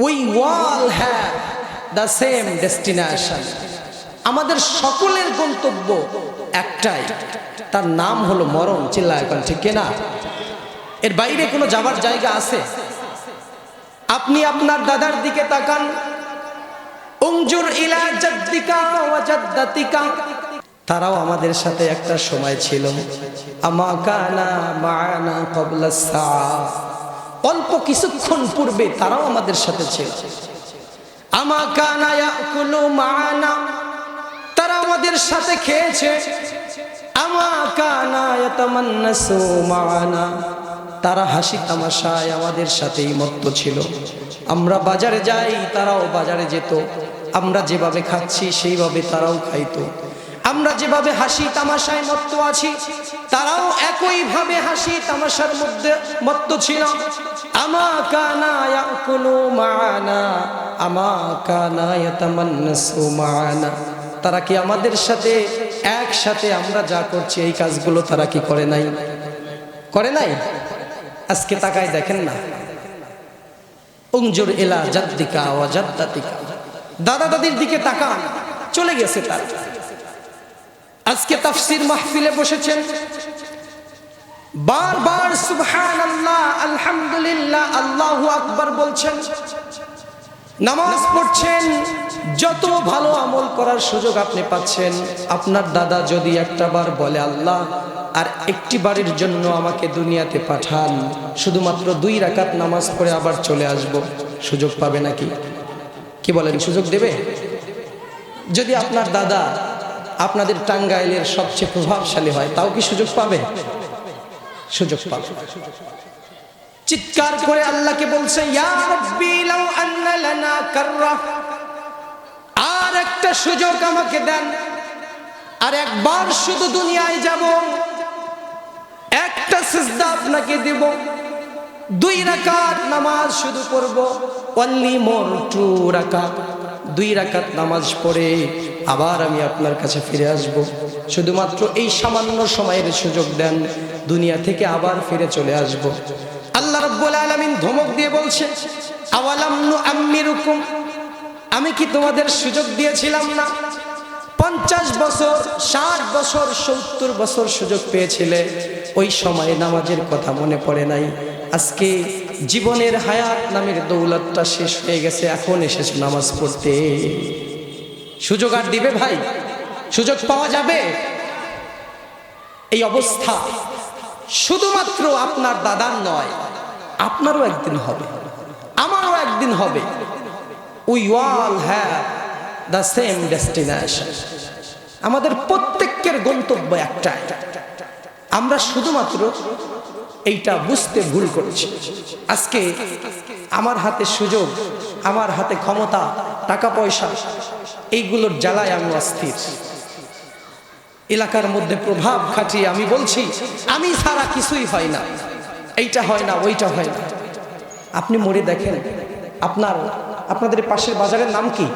Wall the same destination আমাদের সকলের গন্তব্য একটাই। তার নাম হলো মরণ, চিল্লা এখন, ঠিক না এর বাইরে কোনো যাবার জায়গা আছে? আপনি আপনার দাদার দিকে তাকান। তারাও আমাদের সাথে একটা সময় ছিল। আমা মানা কবলা সাআ। অল্প কিছুক্ষণ পূর্বে তারাও আমাদের সাথে ছিল। আমা কানা ইয়াকুলু মানা, তারা আমাদের সাথে খেয়েছে। আমা কানা ইয়াতামান্নাসু মানা, তারা হাসি তামাশায় আমাদের সাথেই মত্ত ছিল। আমরা বাজারে যাই, তারাও বাজারে যেত। আমরা যেভাবে খাচ্ছি, সেইভাবে তারাও খাইতো। আমরা যেভাবে হাসি তামাশায় মত্ত আছি, তারাও একইভাবে হাসি তামাশার মধ্যে মত্ত ছিল। আমা কানা ইয়াকুলু মানা আমা কানা মানা তারা কি আমাদের সাথে? একসাথে আমরা যা করছি, এই কাজগুলো তারা কি করে নাই? করে নাই? আজকে তাকায় দেখেন না। উংজুর এলা জাদ্দিকা ও জাদ্দাতিকা। দাদা দাদির দিকে তাকান, চলে গেছে তার। আজকে তাফসির মাহফিলে বসেছেন। বারবার সুবহান আল্লাহ আলহামদুলিল্লাহ, আল্লাহু আকবার বলছেন, নামাজ পড়ছেন, যত ভালো আমল করার সুযোগ আপনি পাচ্ছেন, আপনার দাদা যদি একটা বার বলে, আল্লাহ, আর একটি বাড়ির জন্য আমাকে দুনিয়াতে পাঠান, শুধুমাত্র দুই রাকাত নামাজ পড়ে আবার চলে আসব, সুযোগ পাবে নাকি? কি বলেন, সুযোগ দেবে? যদি আপনার দাদা আপনাদের টাঙ্গাইলের সবচেয়ে প্রভাবশালী হয়, তাও কি সুযোগ পাবে? সুযোগ পাবে। চিৎকার করে আল্লাহকে বলছে আর একটা সুযোগ আমাকে দেন, আর একবার শুধু দুনিয়ায় যাব, একটা সিজদা আপনাকে দেব, দুই রাকাত নামাজ শুধু পড়ব অনলি মোর টু রাকাত, দুই রাকাত নামাজ পড়ে আবার আমি আপনার কাছে ফিরে আসব। শুধুমাত্র এই সামান্য সময়ের সুযোগ দেন, দুনিয়া থেকে আবার ফিরে চলে আসব। আল্লাহ রাব্বুল আলামিন ধমক দিয়ে বলছে, আওয়ালাম নু আম্মিরুকুম আমি কি তোমাদের সুযোগ দিয়েছিলাম না? পঞ্চাশ বছর, ষাট বছর, সত্তর বছর সুযোগ পেয়েছিলে। ওই সময়ে নামাজের কথা মনে পড়ে নাই। আজকে জীবনের হায়াত নামের দৌলতটা শেষ হয়ে গেছে। এখন এসেছে নামাজ পড়তে। সুযোগ আর দিবে ভাই। সুযোগ পাওয়া যাবে। এই অবস্থা শুধুমাত্র আপনার দাদার নয়, আপনারও একদিন হবে, আমারও একদিন হবে। We all have the same destination আমাদের প্রত্যেকের গন্তব্য একটা আমরা শুধুমাত্র এইটা বুঝতে ভুল করছি। আজকে আমার হাতে সুযোগ, আমার হাতে ক্ষমতা, টাকা পয়সা এইগুলোর জ্বালায় আমি অস্থির। এলাকার মধ্যে প্রভাব খাটিয়ে আমি বলছি, আমি ছাড়া কিছুই হয় না। এইটা হয় না, ওইটা হয় না। আপনি মরে দেখেন, আপনার, আপনাদের পাশের বাজারের নাম কি?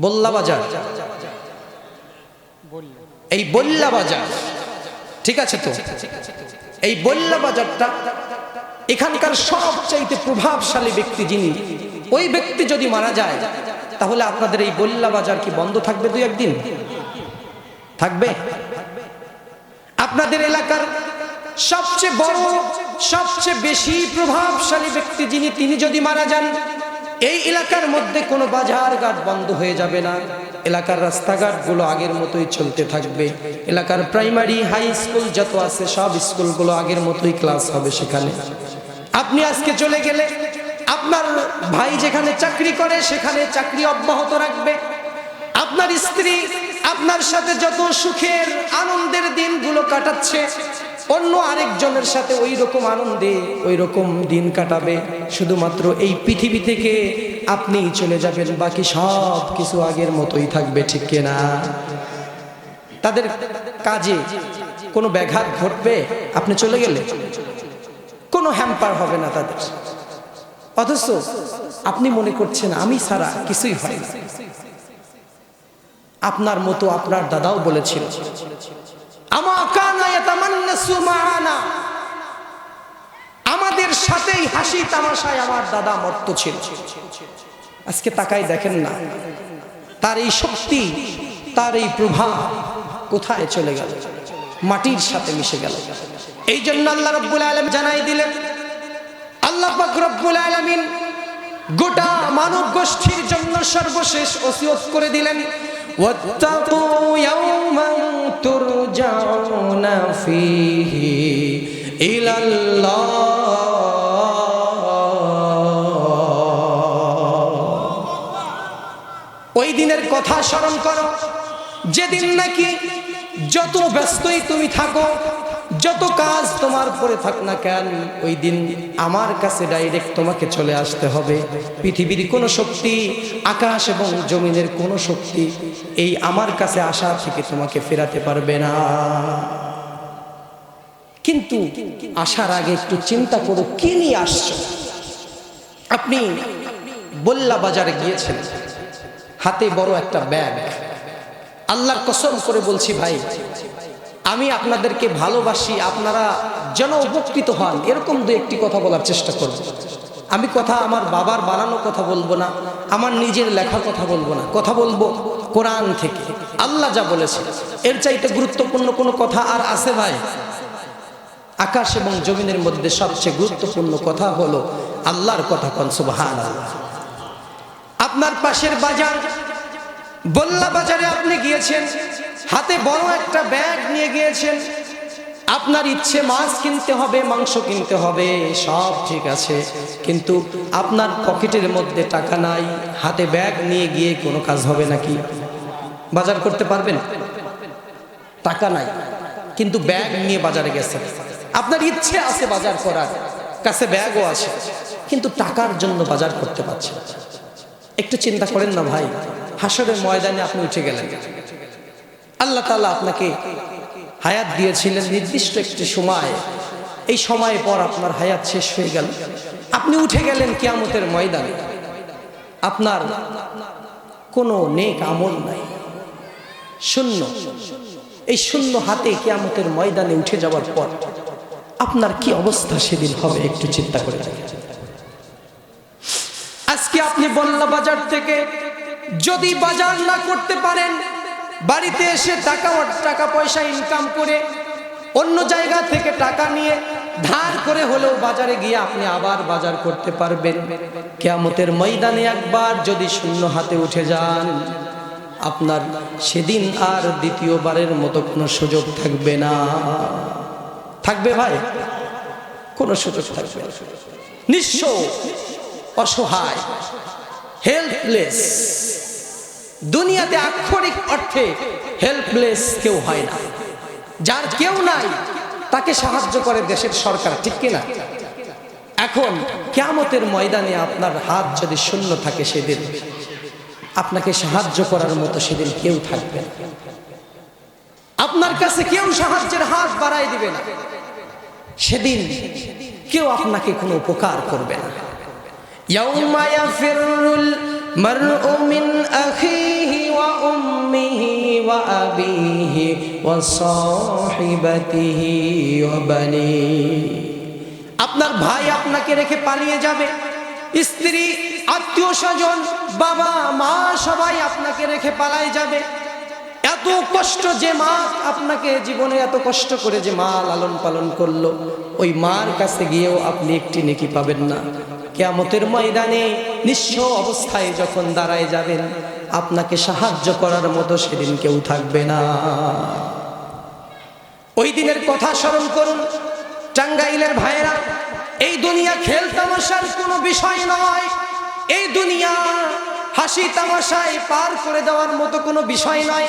বল্লা বাজার। এই বল্লা বাজার। ঠিক আছে তো? এই বল্লা বাজারটা এখানকার সবচাইতে প্রভাবশালী ব্যক্তি যিনি ওই ব্যক্তি যদি মারা যায়, তাহলে আপনাদের এই বল্লা বাজার কি বন্ধ থাকবে দুই একদিন? থাকবে? আপনাদের এলাকার সবচেয়ে বড়, সবচেয়ে বেশি প্রভাবশালী ব্যক্তি যিনি, তিনি যদি মারা যান, এই এলাকার মধ্যে কোনো বাজার ঘাট বন্ধ হয়ে যাবে না। এলাকার রাস্তাঘাটগুলো আগের মতোই চলতে থাকবে। এলাকার প্রাইমারি, হাই স্কুল যত আছে, সব স্কুলগুলো আগের মতোই ক্লাস হবে সেখানে। আপনি আজকে চলে গেলে আপনার ভাই যেখানে চাকরি করে, সেখানে চাকরি অব্যাহত রাখবে। আপনার স্ত্রী আপনার সাথে যত সুখের আনন্দের দিনগুলো কাটাচ্ছে, অন্য আরেকজনের সাথে ওই রকম আনন্দে ওই রকম দিন কাটাবে। শুধুমাত্র এই পৃথিবী থেকে আপনি চলে যাবেন, বাকি সব কিছু আগের মতোই থাকবে, ঠিক কিনা তাদের কাজে কোনো ব্যাঘাত ঘটবে? আপনি চলে গেলে কোনো হ্যাম্পার হবে না তাদের। অথচ আপনি মনে করছেন আমি ছাড়া কিছুই হয় না। আপনার মতো আপনার দাদাও বলেছিল আমাদের সাথেই হাসি তামাশায় আমার দাদা মর্ত ছিল। আজকে তাকাই দেখেন না, তার এই শক্তি, তার এই প্রভাব কোথায় চলে গেল? মাটির সাথে মিশে গেল। এই জন্য আল্লাহ রব্বুল আলম জানাই দিলেন আল্লাহ পাক রব্বুল আলমিন গোটা মানব গোষ্ঠীর জন্য সর্বশেষ ওসিয়ত করে দিলেন واتقوا يوما ترجعون فيه إلى الله ওই দিনের কথা স্মরণ করো যেদিন নাকি যত ব্যস্তই তুমি থাকো যত কাজ তোমার পরে থাক না কেন, ওই দিন আমার কাছে ডাইরেক্ট তোমাকে চলে আসতে হবে। পৃথিবীর কোনো শক্তি, আকাশ এবং জমিনের কোনো শক্তি এই আমার কাছে আসা থেকে তোমাকে ফেরাতে পারবে না। কিন্তু আসার আগে একটু চিন্তা করো, কি নিয়ে আসছো? আপনি বল্লা বাজারে গিয়েছেন, হাতে বড় একটা ব্যাগ। আল্লাহর কসম করে বলছি ভাই আমি আপনাদেরকে ভালোবাসি, আপনারা যেন উপকৃত হন, এরকম দু একটি কথা বলার চেষ্টা করব। আমি কথা আমার বাবার বানানো কথা বলব না, আমার নিজের লেখা কথা বলব না, কথা বলব কোরআন থেকে। আল্লাহ যা বলেছে, এর চাইতে গুরুত্বপূর্ণ কোনো কথা আর আছে ভাই? আকাশ এবং জমিনের মধ্যে সবচেয়ে গুরুত্বপূর্ণ কথা হলো আল্লাহর কথা কন সুবহান আল্লাহ আপনার পাশের বাজার, বল্লা বাজারে আপনি গিয়েছেন? হাতে বড় একটা ব্যাগ নিয়ে গিয়েছেন। আপনার ইচ্ছে মাছ কিনতে হবে, মাংস কিনতে হবে, সব ঠিক আছে। কিন্তু আপনার পকেটের মধ্যে টাকা নাই, হাতে ব্যাগ নিয়ে গিয়ে কোনো কাজ হবে নাকি? বাজার করতে পারবেন? টাকা নাই, কিন্তু ব্যাগ নিয়ে বাজারে গেছেন। আপনার ইচ্ছে আছে বাজার করার, কাছে ব্যাগও আছে, কিন্তু টাকার জন্য বাজার করতে পারছেন একটু চিন্তা করেন না ভাই হাসরের ময়দানে আপনি উঠে গেলেন। আল্লাহ তালা আপনাকে হায়াত দিয়েছিলেন নির্দিষ্ট একটি সময়। এই সময় পর আপনার হায়াত শেষ হয়ে গেল। আপনি উঠে গেলেন কিয়ামতের ময়দানে। আপনার কোনো নেক আমল নাই। শূন্য। এই শূন্য হাতে কিয়ামতের ময়দানে উঠে যাওয়ার পর আপনার কি অবস্থা সেদিন হবে একটু চিন্তা করে আজকে আপনি বল্লা বাজার থেকে যদি বাজার না করতে পারেন বাড়িতে এসে টাকা টাকা পয়সা ইনকাম করে অন্য জায়গা থেকে টাকা নিয়ে ধার করে হলেও বাজারে গিয়ে আপনি আবার বাজার করতে পারবেন। কেয়ামতের ময়দানে একবার যদি শূন্য হাতে উঠে যান, আপনার সেদিন আর দ্বিতীয়বারের মতো কোনো সুযোগ থাকবে না। থাকবে ভাই? কোনো সুযোগ থাকবে নিঃস্ব, অসহায় হেল্পলেস দুনিয়াতে আক্ষরিক অর্থে হেল্পলেস কেউ হয় না। যার কেউ নাই, তাকে সাহায্য করে দেশের সরকার, ঠিক কিনা? এখন কেমতের ময়দানে আপনার হাত যদি শূন্য থাকে সেদিন, আপনাকে সাহায্য করার মতো সেদিন কেউ থাকবে আপনার কাছে কেউ সাহায্যের হাত বাড়াই দিবে না। সেদিন কেউ আপনাকে কোনো উপকার করবে না। المرء من أخيه وأمه وأبيه وصاحبته وبنيه আপনার ভাই আপনাকে রেখে পালিয়ে যাবে স্ত্রী আত্মীয় স্বজন বাবা মা সবাই আপনাকে রেখে পালায় যাবে এত কষ্ট যে মা আপনাকে জীবনে এত কষ্ট করে যে মা লালন পালন করলো ওই মার কাছে গিয়েও আপনি একটি নেকি পাবেন না কেয়ামতের ময়দানে নিঃস্ব অবস্থায় যখন দাঁড়ায় যাবেন, আপনাকে সাহায্য করার মতো সেদিন কেউ থাকবে না। ওই দিনের কথা স্মরণ করুন, টাঙ্গাইলের ভাইরা এই দুনিয়া খেল তামাশার কোনো বিষয় নয়। এই দুনিয়া হাসি তামাশায় পার করে দেওয়ার মতো কোনো বিষয় নয়।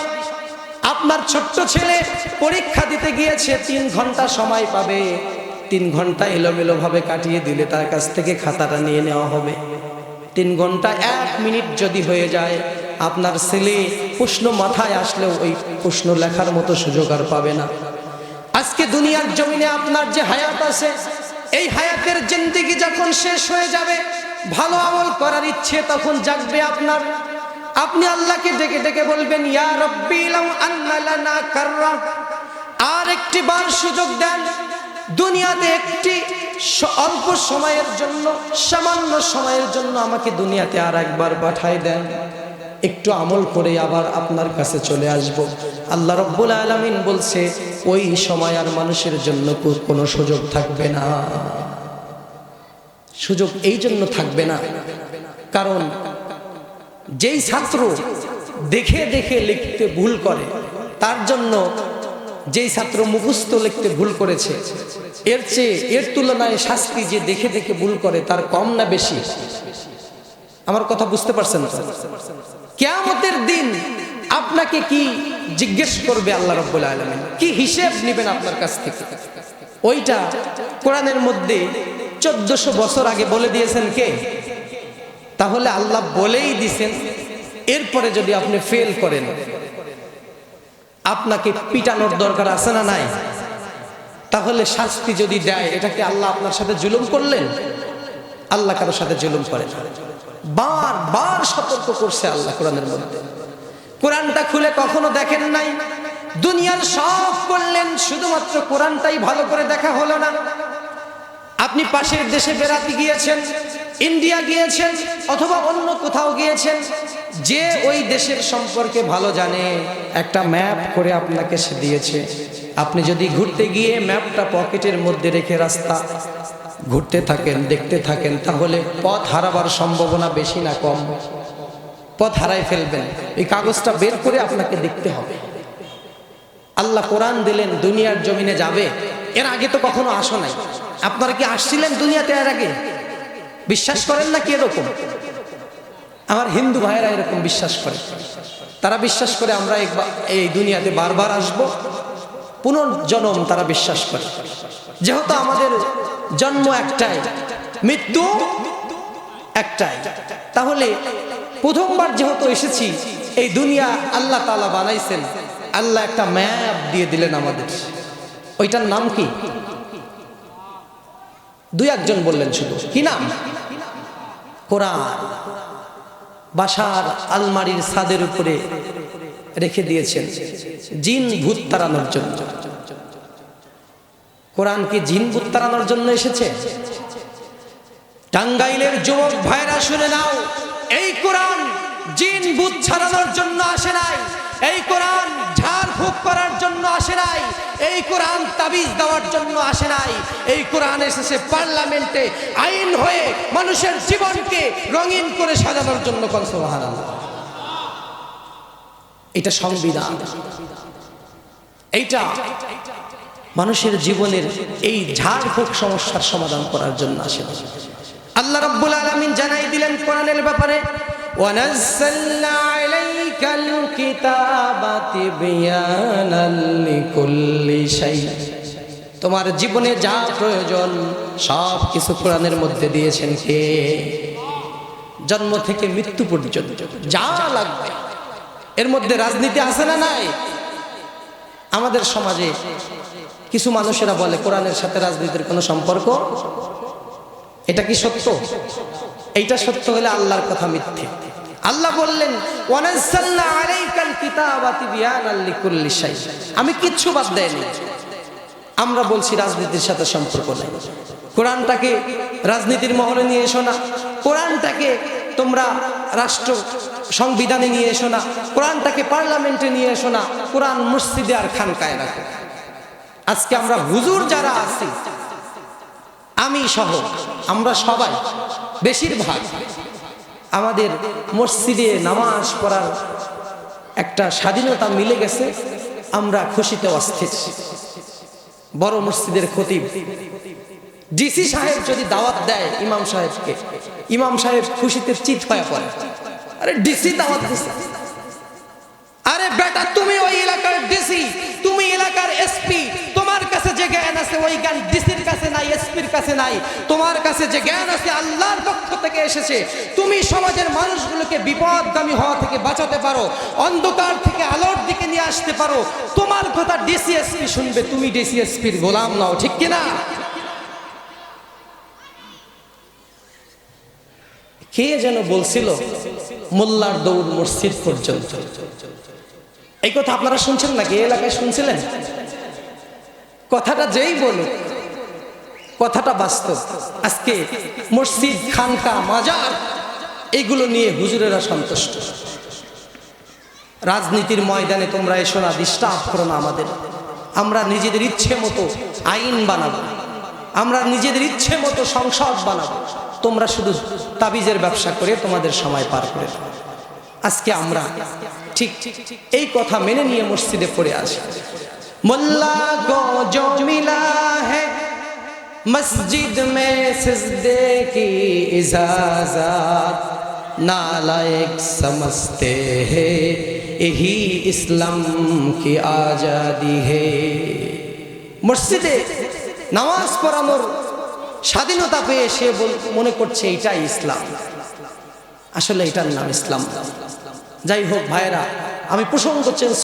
আপনার ছোট্ট ছেলে পরীক্ষা দিতে গিয়েছে, তিন ঘণ্টা সময় পাবে। তিন ঘণ্টা এলোমেলোভাবে কাটিয়ে দিলে তার কাছ থেকে খাতাটা নিয়ে নেওয়া হবে। তিন ঘণ্টা এক মিনিট যদি হয়ে যায়, আপনার ছেলে প্রশ্ন মাথায় আসলেও ওই প্রশ্ন লেখার মতো সুযোগ আর পাবে না। আজকে দুনিয়ার জমিনে আপনার যে হায়াত আছে, এই হায়াতের জিন্দিগি যখন শেষ হয়ে যাবে, ভালো আমল করার ইচ্ছে তখন জাগবে আপনার। আপনি আল্লাহকে ডেকে ডেকে বলবেন, ইয়া রব্বি, লাউ আন্না লানা কাররা। আর একটি বার সুযোগ দেন দুনিয়াতে একটি অল্প সময়ের জন্য, সামান্য সময়ের জন্য আমাকে দুনিয়াতে আর একবার পাঠাই দেন। একটু আমল করে আবার আপনার কাছে চলে আসব। আল্লাহ রব্বুল আলমিন বলছে, ওই সময় আর মানুষের জন্য কোনো সুযোগ থাকবে না। সুযোগ এই জন্য থাকবে না। কারণ যেই ছাত্র দেখে দেখে লিখতে ভুল করে, তার জন্য যেই ছাত্র মুখস্থ লিখতে ভুল করেছে, এর চেয়ে এর তুলনায় শাস্তি যে দেখে দেখে ভুল করে, তার কম না বেশি? আমার কথা বুঝতে পারছেন কেয়ামতের দিন আপনাকে কি জিজ্ঞেস করবে আল্লাহ রব্বুল আলমিন? কি হিসেব নেবেন আপনার কাছ থেকে? ওইটা কোরআনের মধ্যে চোদ্দশো বছর আগে বলে দিয়েছেন কে? তাহলে আল্লাহ বলেই দিছেন, এরপরে যদি আপনি ফেল করেন। আপনাকে পিটানোর দরকার আছে না নাই? তাহলে শাস্তি যদি দেয়, এটাকে আল্লাহ আপনার সাথে জুলুম করলেন? আল্লাহ কারোর সাথে জুলুম করেন বার বার সতর্ক করছে আল্লাহ কোরআনের মধ্যে। কোরআনটা খুলে কখনো দেখেন নাই? দুনিয়ার সব করলেন, শুধুমাত্র কোরআনটাই ভালো করে দেখা হলো না। আপনি পাশের দেশে বেড়াতে গিয়েছেন ইন্ডিয়া গিয়েছেন অথবা অন্য কোথাও গিয়েছেন, যে ওই দেশের সম্পর্কে ভালো জানে, একটা ম্যাপ করে আপনাকে সে দিয়েছে। আপনি যদি ঘুরতে গিয়ে ম্যাপটা পকেটের মধ্যে রেখে রাস্তা ঘুরতে থাকেন, দেখতে থাকেন, তাহলে পথ হারাবার সম্ভাবনা বেশি না কম। পথ হারাই ফেলবেন। এই কাগজটা বের করে আপনাকে দেখতে হবে। আল্লাহ কোরআন দিলেন, দুনিয়ার জমিনে যাবে। এর আগে তো কখনো আসো নাই। আপনারা কি আসছিলেন দুনিয়াতে এর আগে? বিশ্বাস করেন না কি এরকম? আমার হিন্দু ভাইয়েরা এরকম বিশ্বাস করে। তারা বিশ্বাস করে আমরা এই দুনিয়াতে বারবার আসব। পুনর্জন্ম তারা বিশ্বাস করে। যেহেতু আমাদের জন্ম একটাই, মৃত্যু একটাই। তাহলে প্রথমবার যেহেতু এসেছি, এই দুনিয়া আল্লাহ তালা বানাইছেন, আল্লাহ একটা ম্যাপ দিয়ে দিলেন আমাদের। ওইটার নাম কি? দুই একজন বললেন শুধু। কি নাম? কোরআন বাসার আলমারির ছাদের উপরে রেখে দিয়েছেন। জিন ভূত তাড়ানোর জন্য। কোরআন কি জিন ভূত তাড়ানোর জন্য এসেছে? টাঙ্গাইলের যুবক ভাইরা শুনে নাও, এই কোরআন জিন ভূত ছাড়ানোর জন্য আসে নাই। এই কোরআন করার জন্য আসে নাই। এই কোরআন তাবিজ দেওয়ার জন্য আসে নাই। এই কোরআন এসেছে পার্লামেন্টে আইন হয়ে মানুষের জীবনকে রঙিন করে সাজানোর জন্য এটা সংবিধান। এইটা মানুষের জীবনের এই ঝাড়ফুঁক সমস্যার সমাধান করার জন্য আসে আল্লাহ রাব্বুল আলামিন জানাই দিলেন কোরআনের ব্যাপারে তোমার জীবনে যা প্রয়োজন সব কিছু কোরআনের মধ্যে দিয়েছেন কে? জন্ম থেকে মৃত্যু পর্যন্ত যা লাগবে। এর মধ্যে রাজনীতি আছে না নাই? আমাদের সমাজে কিছু মানুষেরা বলে, কোরআনের সাথে রাজনীতির কোনো সম্পর্ক? এটা কি সত্য? এইটা সত্য হলে আল্লাহর কথা মিথ্যে। আল্লাহ বললেন। আমি কিচ্ছু বাদ দেয়নি। আমরা বলছি রাজনীতির সাথে সম্পর্ক নাই। কোরআনটাকে রাজনীতির মহলে নিয়ে এসো না। কোরআনটাকে তোমরা রাষ্ট্র সংবিধানে নিয়ে এসো না। কোরআনটাকে পার্লামেন্টে নিয়ে এসো না। কোরআন মসজিদে আর খানকায় রাখো। আজকে আমরা হুজুর যারা আছি, আমি সহ, আমরা সবাই বেশিরভাগ আমাদের মসজিদে নামাজ পড়ার একটা স্বাধীনতা মিলে গেছে, আমরা খুশিতে অস্থির। বড় মসজিদের খতিব, ডিসি সাহেব যদি দাওয়াত দেয় ইমাম সাহেবকে, ইমাম সাহেব খুশিতে চিত হয়ে পড়ে। আরে ডিসি দাওয়াত দিছে। আরে বেটা, তুমি ওই এলাকার ডিসি, তুমি এলাকার এসপি, তোমার কাছে যে জ্ঞান আছে ওই জ্ঞান ডিসির কাছে নাই, এসপির কাছে নাই। তোমার কাছে যে জ্ঞান আছে আল্লাহর পক্ষ থেকে এসেছে। তুমি সমাজের মানুষগুলোকে বিপদগামী হওয়া থেকে বাঁচাতে পারো, অন্ধকার থেকে আলোর দিকে নিয়ে আসতে পারো। তোমার কথা ডিসি এসপি শুনবে, তুমি ডিসি এসপির গোলাম নাও, ঠিক কিনা? কে যেন বলছিল, মোল্লার দৌড় মসজিদ পর্যন্ত। এই কথা আপনারা শুনছেন নাকি? এলাকায় শুনছিলেন? কথাটা যেই বলুক কথাটা বাস্তব। আজকে মসজিদ, খানকা, মাজার, এগুলো নিয়ে হুজুরেরা সন্তুষ্ট। রাজনীতির ময়দানে তোমরা এসো না ডিস্টার্ব করো না আমাদের। আমরা নিজেদের ইচ্ছে মতো আইন বানাবো। আমরা নিজেদের ইচ্ছে মতো সংসদ বানাবো। তোমরা শুধু তাবিজের ব্যবসা করে তোমাদের সময় পার করে আজকে আমরা ঠিক এই কথা মেনে নিয়ে মসজিদে পড়ে আসি। মোল্লা গো مسجد میں سجدے کی اجازت نالائق سمجھتے ہیں یہی اسلام کی آزادی ہے মসজিদে নামাজ পড়ানোর স্বাধীনতা পেয়ে সে মনে করছে এটা ইসলাম আসলে এটার নাম ইসলাম যাই হোক ভাইরা আমি প্রসঙ্গ চেঞ্জ